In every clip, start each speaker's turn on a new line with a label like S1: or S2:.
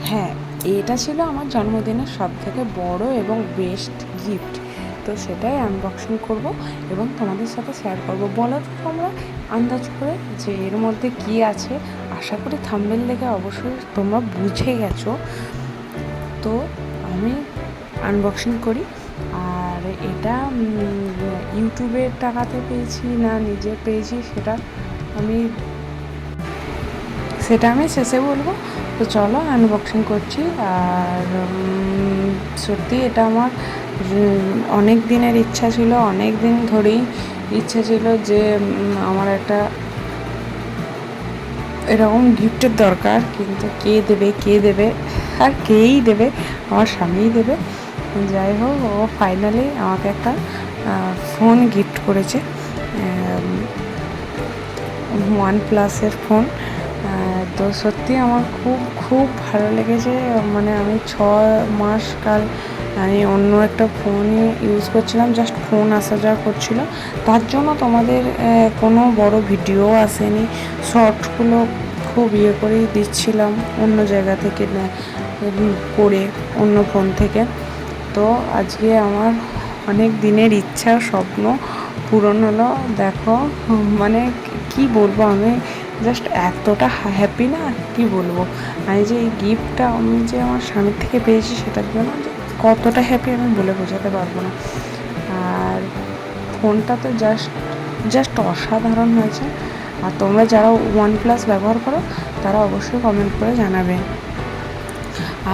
S1: হ্যাঁ এটা ছিল আমার জন্মদিনের সব থেকে বড় এবং বেস্ট গিফট তো সেটাই আনবক্সিং করব এবং তোমাদের সাথে শেয়ার করব। বলো তো তোমরা, আন্দাজ করে যে এর মধ্যে কি আছে? আশা করি থাম্বেল দেখে অবশ্যই তোমরা বুঝে গেছো। তো আমি আনবক্সিং করি। আর এটা ইউটিউবের টাকাতে পেয়েছি না নিজে পেয়েছি, সেটা আমি সেটা আমি শেষে বলব। তো চলো আনবক্সিং করছি। আর সত্যি এটা আমার অনেক দিনের ইচ্ছা ছিল, অনেক দিন ধরেই ইচ্ছা ছিল যে আমার একটা এরকম গিফটের দরকার, কিন্তু কে দেবে কে দেবে, আর কেই দেবে, আমার স্বামীই দেবে। যাই হোক, ও ফাইনালি আমাকে একটা ফোন গিফট করেছে ওয়ান প্লাসের ফোন তো সত্যি আমার খুব খুব ভালো লেগেছে। মানে আমি ছ মাস কাল আমি অন্য একটা ফোন ইউজ করছিলাম জাস্ট ফোন আসা যাওয়া করছিল। তার জন্য তোমাদের কোনো বড় ভিডিও আসেনি। শর্টগুলো খুব ইয়ে করেই দিচ্ছিলাম অন্য জায়গা থেকে করে অন্য ফোন থেকে। তো আজকে আমার অনেক দিনের ইচ্ছা, স্বপ্ন পূরণ হলো। দেখো মানে কি বলব আমি জাস্ট এতটা হ্যাপি না, কি বলব? আমি যে এই গিফটটা আমি যে আমার স্বামীর থেকে পেয়েছি সেটার জন্য কতটা হ্যাপি আমি বলে বোঝাতে পারব না। আর ফোনটা তো জাস্ট জাস্ট অসাধারণ হয়েছে। আর তোমরা যারা ওয়ান প্লাস ব্যবহার করো, তারা অবশ্যই কমেন্ট করে জানাবে।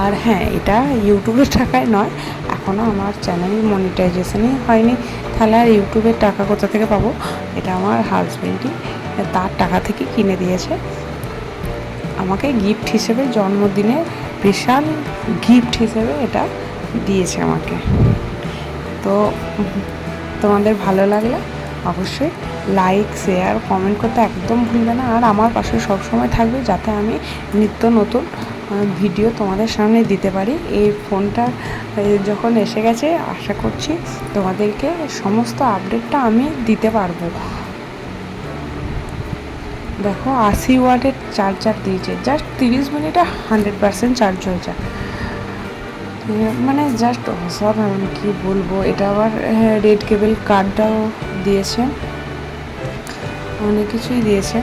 S1: আর হ্যাঁ এটা ইউটিউবের টাকায় নয় এখনও আমার চ্যানেল মনিটাইজেশনই হয়নি। তাহলে আর ইউটিউবের টাকা কোথা থেকে পাবো? এটা আমার হাজব্যান্ডই তার টাকা থেকে কিনে দিয়েছে। আমাকে গিফট হিসেবে জন্মদিনে বিশাল গিফট হিসেবে এটা দিয়েছে আমাকে। তো, তোমাদের ভালো লাগলে অবশ্যই লাইক শেয়ার কমেন্ট করতে একদম ভুলবে না। আর আমার পাশে সবসময় থাকবে যাতে আমি নিত্য নতুন ভিডিও তোমাদের সামনে দিতে পারি। এই ফোনটা যখন এসে গেছে, আশা করছি তোমাদেরকে সমস্ত আপডেটটা আমি দিতে পারব। দেখো, আশি ওয়াটের চার্জার দিয়েছে। জাস্ট তিরিশ মিনিটে হান্ড্রেড পারসেন্ট চার্জ হয়ে যায় মানে জাস্ট অসাধারণ কি বলব, এটা আবার রেড কেবল কার্ডটাও দিয়েছে। অনেক কিছুই দিয়েছে।